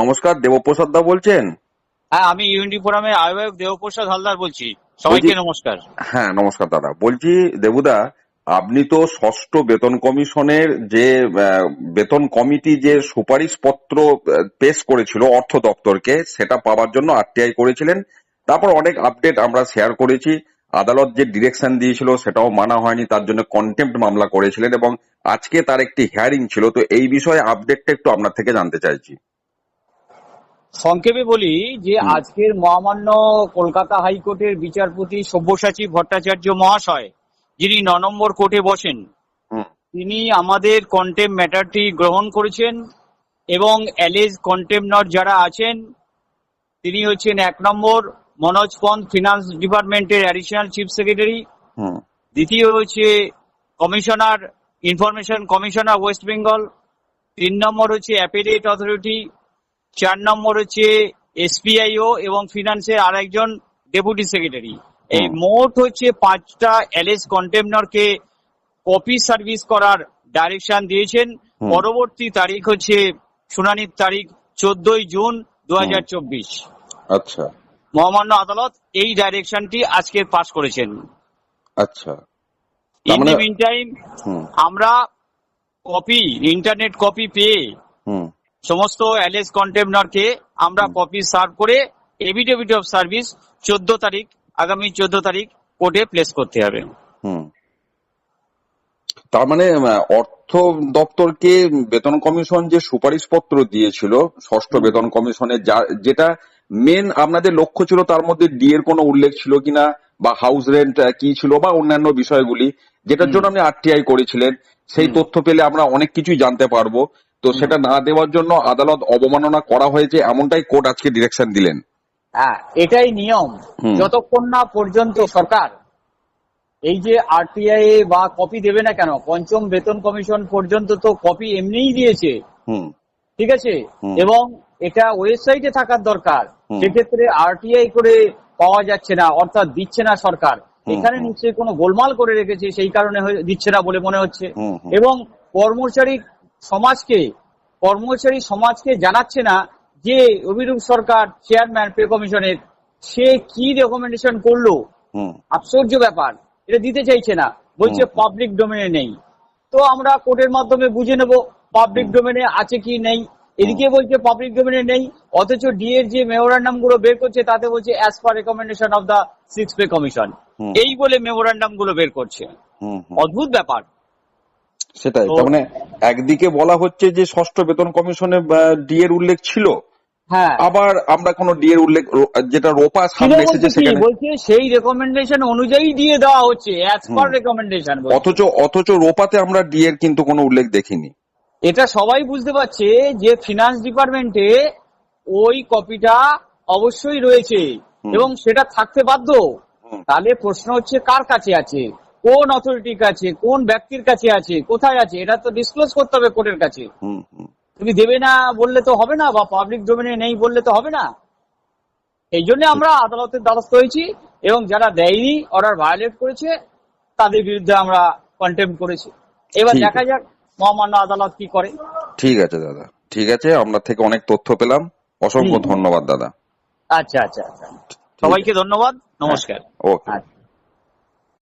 নমস্কার দেবপ্রসাদ দা বলছেন? হ্যাঁ আমি ইউনিটি ফোরামের আহ্বায়ক দেবপ্রসাদ হালদার বলছি। সবাইকে নমস্কার। হ্যাঁ নমস্কার দাদা। বলছি দেবুদা আপনি তো ষষ্ঠ বেতন কমিশনের যে বেতন কমিটি যে সুপারিশ পত্র পেশ করেছিল অর্থ দপ্তরকে সেটা পাওয়ার জন্য আরটিআই করেছিলেন। তারপর অনেক আপডেট আমরা শেয়ার করেছি। আদালত যে ডিরেকশন দিয়েছিল সেটাও মানা হয়নি তার জন্য কন্টেম্প মামলা করেছিলেন এবং আজকে তার একটি হিয়ারিং ছিল। তো এই বিষয়ে আপডেটটা একটু আপনার থেকে জানতে চাইছি। সংক্ষেপে বলি যে আজকের মহামান্য কলকাতা হাইকোর্টের বিচারপতি সব্যসাচী ভট্টাচার্য মহাশয় যিনি ন নম্বর কোর্টে বসেন তিনি আমাদের কন্টেম ম্যাটারটি গ্রহণ করেছেন এবং অ্যালেজ কন্টেমনর যারা আছেন তিনি হচ্ছেন এক নম্বর মনোজ পন্থ ফিনান্স ডিপার্টমেন্টের অ্যাডিশনাল চিফ সেক্রেটারি দ্বিতীয় হচ্ছে commissioner information commissioner West Bengal তিন নম্বর হচ্ছে অ্যাপেলেট অথরিটি চার নম্বর হচ্ছে এসপিআইও এবং ফিনান্সের আরেকজন ডেপুটি সেক্রেটারি। এই মোট হচ্ছে পাঁচটা এলএস কন্টেমনারকে কপি সার্ভিস করার ডাইরেকশন দিয়েছেন। পরবর্তী তারিখ হচ্ছে শুনানির তারিখ চোদ্দই জুন দু হাজার চব্বিশ আচ্ছা। মহামান্য আদালত এই ডাইরেকশনটি আজকে পাশ করেছেন। আচ্ছা। ইন মানে- টাইম আমরা কপি ইন্টারনেট কপি পেয়ে সমস্ত অ্যালেজ কন্টেমনারকে আমরা কপি সার্ভ করে এভিডেভিট অফ সার্ভিস চোদ্দ তারিখ আগামী চোদ্দ তারিখ কোর্টে প্লেস করতে হবে। তার মানে অর্থ দপ্তরকে বেতন কমিশন যে সুপারিশ পত্র দিয়েছিল ষষ্ঠ বেতন কমিশনের যা- যেটা মেন আপনাদের লক্ষ্য ছিল তার মধ্যে ডি এর কোনো উল্লেখ ছিল কিনা বা হাউস রেন্ট কি ছিল বা অন্যান্য বিষয়গুলি যেটার জন্য আপনি আরটিআই করেছিলেন সেই তথ্য পেলে আমরা অনেক কিছুই জানতে পারব। তো সেটা না দেওয়ার জন্য আদালত অবমাননা করা হয়েছে এমনটাই কোর্ট আজকে ডিরেকশন দিলেন। হ্যাঁ এটাই নিয়ম। যতক্ষণ না পর্যন্ত সরকার এই যে আরটিআই বা কপি দেবে না কেন পঞ্চম বেতন কমিশন পর্যন্ত তো কপি এমনিই দিয়েছে। ঠিক আছে? এবং এটা ওয়েবসাইটে থাকার দরকার। সেক্ষেত্রে আরটিআই করে পাওয়া যাচ্ছে না অর্থাৎ দিচ্ছে না সরকার। এখানে। নিশ্চয়ই কোনো গোলমাল করে রেখেছে সেই কারণে দিচ্ছে না বলে মনে হচ্ছে। এবং কর্মচারী সমাজকে কর্মচারী সমাজকে জানাচ্ছে না যে অভিরূপ সরকার চেয়ারম্যান পে কমিশনের সে কি রেকমেন্ডেশন করল? আশ্চর্য ব্যাপার। এটা দিতে চাইছে না। বলছে পাবলিক ডোমেনে নেই। তো আমরা কোর্টের মাধ্যমে বুঝে নেব পাবলিক ডোমেনে আছে কি নেই। এদিকে বলছে পাবলিক ডোমেনে নেই অথচ ডি এর যে মেমোরান্ডামগুলো বের করছে তাতে বলছে as per recommendation of the six pay commission. এই বলে মেমোরান্ডামগুলো বের করছে। অদ্ভুত ব্যাপার। সেটাই তার মানে একদিকে বলা হচ্ছে যে ষষ্ঠ বেতন কমিশনে ডি এর উল্লেখ ছিল হ্যাঁ। আবার আমরা কোনো ডি এর উল্লেখ যেটা রোপা সামনে এসেছে সেখানে। বলছে সেই রেকমেন্ডেশন অনুযায়ী দিয়ে দেওয়া হচ্ছে অ্যাজ পার রেকমেন্ডেশন অথচ অথচ রোপাতে আমরা ডি এর কিন্তু কোনো উল্লেখ দেখিনি। এটা সবাই বুঝতে পারছে যে ফিনান্স ডিপার্টমেন্টে ওই কপিটা অবশ্যই রয়েছে এবং সেটা থাকতে বাধ্য। তাহলে প্রশ্ন হচ্ছে কার কাছে আছে? কোন অথরিটির কাছে? কোন ব্যক্তির কাছে আছে? কোথায় আছে? এটা তো ডিসক্লোজ করতে হবে কোর্টের কাছে। তুমি দেবে না বললে তো হবে না বা পাবলিক ডোমেনে নেই বললে তো হবে না। এই জন্য আমরা আদালতের দ্বারস্থ হয়েছি এবং যারা দেয়নি অর্ডার ভায়োলেট করেছে তাদের বিরুদ্ধে আমরা কন্টেম্প করেছি। এবার দেখা যাক মহামান্য আদালত কি করে। ঠিক আছে দাদা। ঠিক আছে আপনার থেকে অনেক তথ্য পেলাম। অসংখ্য ধন্যবাদ দাদা। আচ্ছা আচ্ছা আচ্ছা। সবাইকে ধন্যবাদ। নমস্কার। ওকে